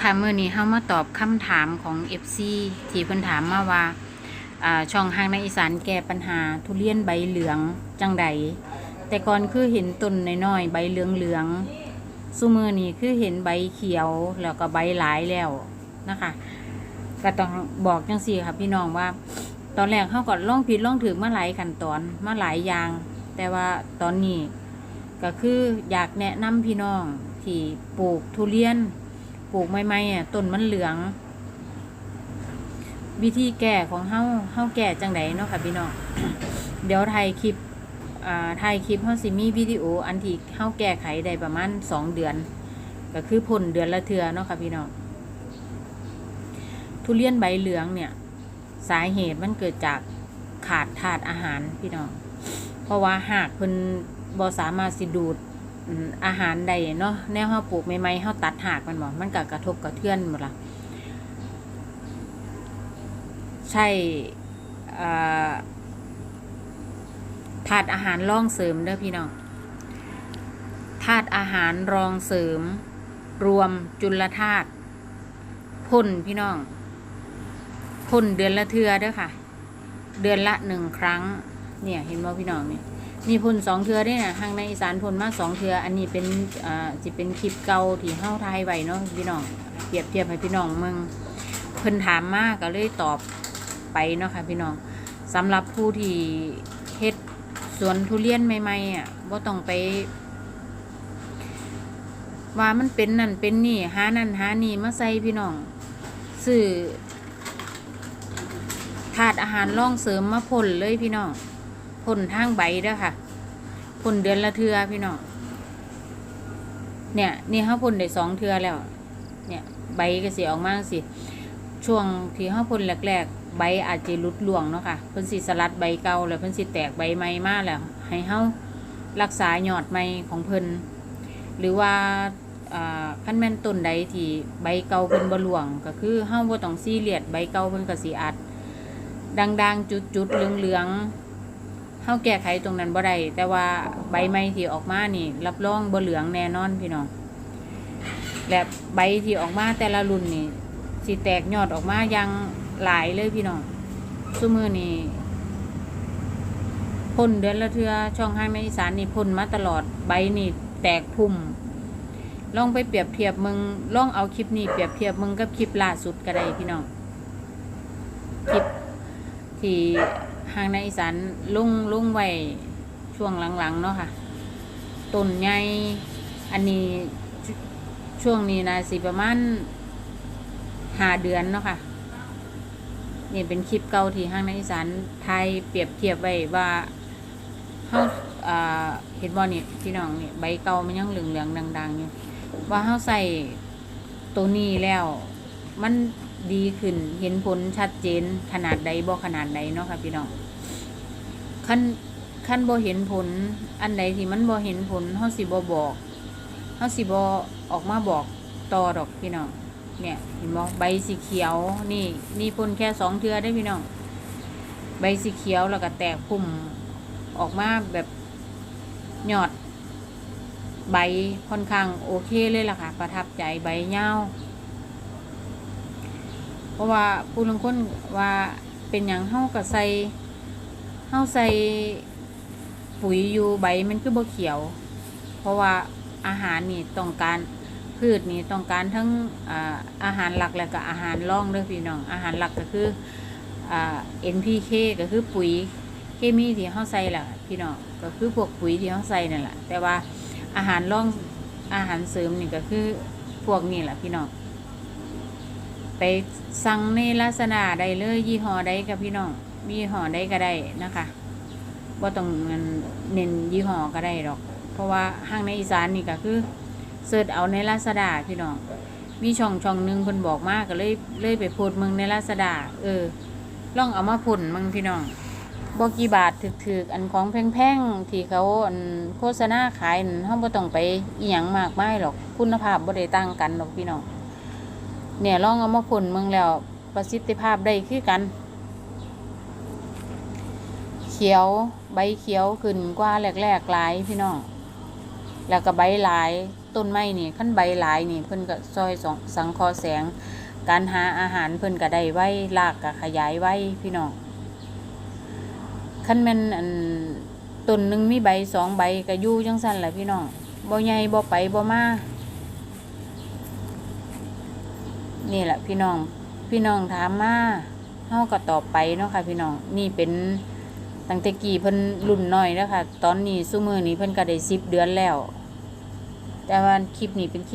ค่ะเมื่อนี้เฮามาตอบคำถามของ FC ที่เพิ่นถามมาว่าช่องทางในอีสานแก้ปัญหาทุเรียนใบเหลืองจังใดแต่ก่อนคือเห็นต้นน้อยๆใบเหลืองๆซุมือนี้คือเห็นใบเขียวแล้วก็ใบหลายแล้วนะคะก็ต้องบอกจังซี่ค่ะพี่น้องว่า ตอนแรกเขาก็ล่องผิดล่องถือมาหลายขั้นตอนมาหลายอย่าง แต่ว่าตอนนี้ก็คืออยากแนะนำพี่น้องที่ปลูกทุเรียน ปลูกใหม่ๆอะต้นมันเหลือง วิธีแก้ของเฮาเฮาแก้จังไดเนาะค่ะพี่น้องเดี๋ยวถ่ายคลิปอ่าถ่ายคลิปเฮาสิมีวิดีโออันที่เฮาแก้ไขได้ประมาณสองเดือน ก็คือพ่นเดือนละเทื่อเนาะค่ะพี่น้องทุเรียนใบเหลืองเนี่ย สาเหตุมันเกิดจากขาดธาตุอาหารพี่น้อง เพราะว่าหากเพิ่นบ่สามารถสิดูด อาหารใดเนาะแนวเฮาปลูกใหม่ๆเฮาตัดหากมันบ่มันก็กระทบกระเทือนหมดละใช่อ่าธาตุอาหารรองเสริมเด้อพี่น้องธาตุอาหารรองเสริม รวมจุลธาตุพ่นพี่น้องพ่นเดือนละเทือเด้อค่ะ เดือนละหนึ่งครั้ง เนี่ยเห็นว่าพี่น้องเนี่ย มีพ่นสองเทือได้นะทางในอีสานพ่นมากสองเทืออันนี้เป็นอ่าจะเป็นคลิปเก่าที่เฮ้าทายไว้เนาะพี่น้องเปรียบเทียบให้พี่น้องมึงเพิ่นถามมากก็เลยตอบไปเนาะค่ะพี่น้องสำหรับผู้ที่เฮ็ดสวนทุเรียนใหม่ๆอะว่าต้องไป ว่ามันเป็นนั่นเป็นนี่หานั่นหานี่มาใส่พี่น้องซื้อถาดอาหารร่องเสริมมาพ่นเลยพี่น้อง พ่นทางใบเด้อค่ะพ่นเดือนละเทือพี่น้องเนี่ยนี่เขาพ่นได้สองเทือแล้ว เนี่ยใบก็สีออกมากสิช่วงที่เขาพ่นแรกๆใบอาจจะลุดหลวงเนาะค่ะเพิ่นสิสลัดใบเก่าแล้วเพิ่นสิแตกใบใหม่มากแล้วให้เฮารักษายอดใหม่ของเพิ่นหรือว่าอ่าขั้นแม่นต้นใดที่ใบเก่าเพิ่นบ่หลวง ก็คือเฮาบ่ต้องซีเรียสใบเก่าเพิ่นก็สิอัดดังๆ จุดๆเหลืองๆ เฮาแก้ไขตรงนั้นบ่ได้แต่ว่าใบไม้ที่ออกมานี่ รับรองบ่เหลืองแน่นอนพี่น้องและใบที่ออกมาแต่ละรุ่นนี่สิแตกยอดออกมายังหลายเลยพี่น้องซุมือนี่พ่นเดือนละเทือช่องห้างในอีสานนี่พ่นมาตลอดใบนี่แตกพุ่มลองไปเปรียบเทียบมึงลองเอาคลิปนี้เปรียบเทียบมึงกับคลิปล่าสุดก็ได้พี่น้องคลิปที่ ทางในอีสานลุ่งลุ่งไว้ช่วงหลังๆ เนาะค่ะต้นใหญ่อันนี้ช่วงนี้นะสิประมาณหาเดือนเนาะค่ะนี่เป็นคลิปเก่าที่ห้างในอีสานไทยเปรียบเทียบไว้ว่าเฮาอ่าเห็นบ่นี่พี่น้องนี่ใบเก่ามันยังเหลืองๆดังๆอยู่ว่าเฮาใส่ตัวนี้แล้ว มัน ดีขึ้น เห็นผลชัดเจนขนาดใดบ่ขนาดใดเนาะค่ะพี่น้องขั้นขั้นบ่เห็นผล อันใดที่มันบ่เห็นผลเฮาสิบ่บอกเฮาสิบ่ออกมาบอกต่อดอกพี่น้องเนี่ยเห็นบ่ใบสีเขียวนี่นี่พ่นแค่สองเทือได้พี่น้องใบสีเขียวแล้วก็แตกพุ่มออกมาแบบหยอดใบค่อนข้างโอเคเลยล่ะค่ะ ประทับใจใบยา เพราะว่าผู้ลางคนว่าเป็นอย่างเฮากับใส่เฮาใส่ปุ๋ยอยู่ใบมันคือบ่เขียว เพราะว่าอาหารนี่ต้องการพืชนี่ต้องการทั้งอาหารหลักและก็อาหารร่องเด้อพี่น้องอาหารหลักก็คืออ่า NPK ก็คือปุ๋ยเคมีที่เฮาใส่ล่ะพี่น้องก็คือพวกปุ๋ยที่เฮาใส่นั่นแหละแต่ว่าอาหารร่องอาหารเสริมนี่ก็คือพวกนี้แหละพี่น้อง ไปสั่งในลักษณะใดเลยยี่ห้อใดกับพี่น้องยี่ห้อใดก็ได้นะคะว่าต้องเน้นยี่ห้อก็ได้หรอก เพราะว่าห้างในอีสานนี่ก็คือเสิร์ชเอาในลาซาด้าพี่น้อง มีช่องช่องหนึ่งคนบอกมากก็เลยเลยไปพสต์มึงในลาซาด้าเออลองเอามาพ่นมึงพี่น้องบอกกี่บาทถึกๆอันของแพงๆที่เขาอันโฆษณาขายนั่นเขาบ่ต้องไปอีหยังมากมายหรอกคุณภาพบ่ได้ต่างกันหรอกพี่น้อง เนี่ยลองเอามาพ่นเมืองแล้วประสิทธิภาพได้คือกัน เขียวใบเขียวขึ้นกว่าแรกๆหลายพี่น้องแล้วก็ใบหลายต้นไม้นี่ขั้นใบหลายนี่เพิ่นก็ซอยสองสังคอแสง การหาอาหารเพิ่นก็ได้ไว้รากก็ขยายไว้พี่น้องขั้นม่นอันต้นหนึ่งมีใบสองใบก็อยู่จังซั่นแหละพี่น้องบ่ใหญ่บ่ไปบ่มา นี่แหละพี่น้อง พี่น้องถามมาเฮาก็ตอบไปเนาะค่ะ พี่น้อง นี่เป็นตั้งแต่กี้เพิ่นรุ่นน้อยแล้วค่ะ ตอนนี้ซุมือนี้เพิ่นก็ได้10เดือนแล้ว แต่ว่าคลิปนี้เป็นคลิป